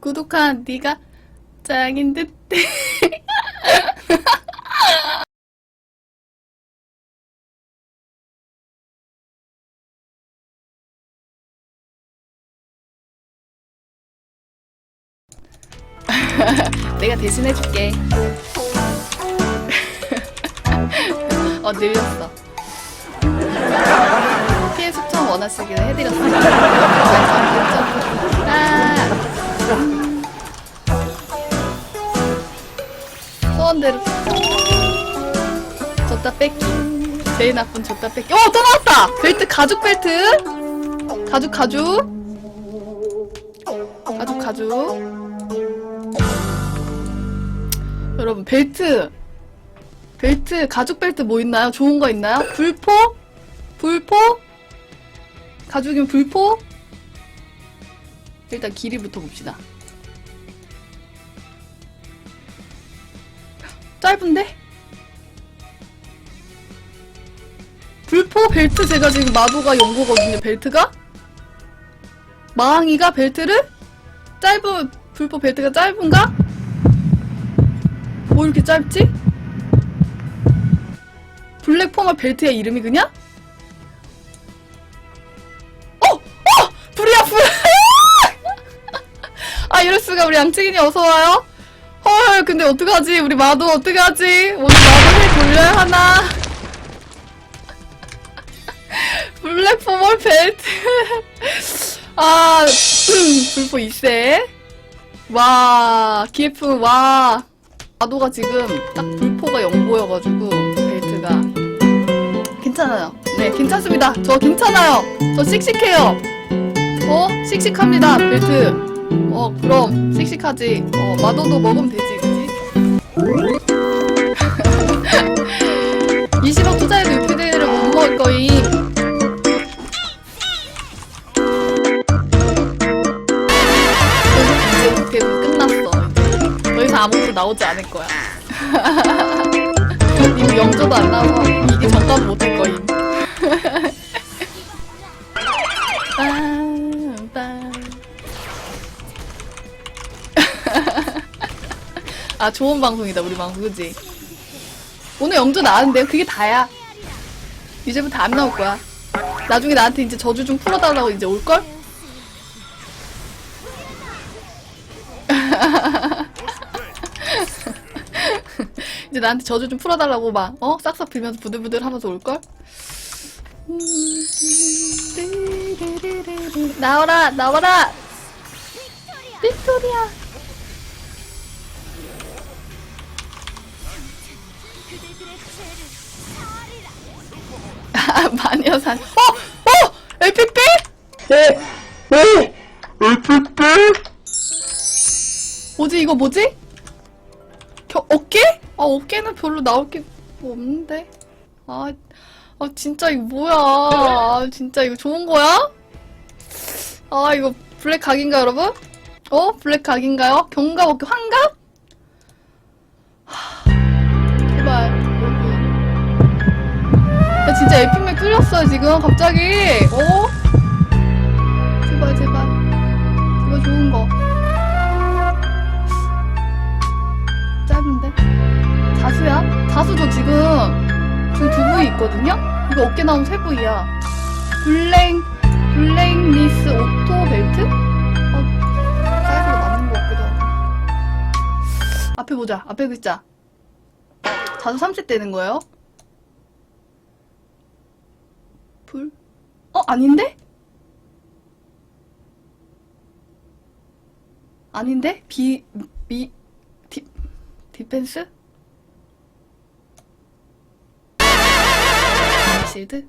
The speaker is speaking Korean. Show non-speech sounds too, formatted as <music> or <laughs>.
구독한 네가 짱인 듯. <laughs> 내가 대신해줄게. <laughs> 어, 늘렸어. 피해 숙청 원하시기를 해드렸어요. <laughs> 아, 소원대로. 줬다 뺏기. 제일 나쁜 줬다 뺏기. 어, 또 나왔다! 벨트, 가죽 벨트. 가죽, 가죽. 가죽, 가죽. 여러분, 벨트. 벨트, 가죽 벨트 뭐 있나요? 좋은 거 있나요? 불포? 불포? 가죽이면 불포? 일단 길이부터 봅시다. 짧은데? 불포 벨트 제가 지금 마도가 연고거든요, 벨트가? 마항이가 벨트를? 짧은, 불포 벨트가 짧은가? 뭐 이렇게 짧지? 블랙 포멀 벨트야 이름이 그냥? 수가 우리 양치기니 어서 와요. 헐 근데 어떡하지 우리 마도 어떡하지 오늘 마도 해 돌려야 하나? <laughs> 블랙 포멀 벨트 <laughs> 아 <clears throat> 불포 2세 와 기예프 와 마도가 지금 딱 불포가 0보여가지고 벨트가 괜찮아요. 네, 괜찮습니다. 저 괜찮아요. 저 씩씩해요. 어? 씩씩합니다. 벨트. 어, 그럼 씩씩하지. 어, 마도도 먹으면 되지, 그치? <laughs> 20억 투자해도 유피데이를 못 먹을 거임. 이제 이렇게 끝났어. 이제. 더 아무것도 나오지 않을 거야. <laughs> 이거 영조도 안 나와. 이게 잠깐 못할 거임. <laughs> 아, 좋은 방송이다, 우리 방송, 그지? 오늘 영조 나왔는데요? 그게 다야. 이제부터 안 나올 거야. 나중에 나한테 이제 저주 좀 풀어달라고 이제 올 걸? <laughs> 이제 나한테 저주 좀 풀어달라고 막, 어? 싹싹 빌면서 부들부들 하면서 올걸? 음, 나와라, 나와라! 빅토리아! <laughs> 마녀산. 어! 어! 에픽백? 뭐지, 이거 뭐지? 겨, 어깨? 아, 어깨는 별로 나올 게 없는데. 아, 아, 진짜 이거 뭐야. 아, 진짜 이거 좋은 거야? 아, 이거 블랙 각인가, 여러분? 어? 블랙 각인가요? 경갑 어깨, 환갑? 진짜 에픽맥 뚫렸어요, 지금, 갑자기. 어? 제발, 제발. 제발 좋은 거. 짧은데? 다수야? 다수도 지금 지금 두 부위 있거든요? 이거 어깨 나온 세 부위야. 블랙 블랙리스 오토 벨트? 어, 사이즈가 맞는 것 같기도 하고. 앞에 보자. 앞에 글자. 다수 30 되는 거예요? 불? 어 아닌데? 아닌데? 비, 미, 디, 디펜스? 실드?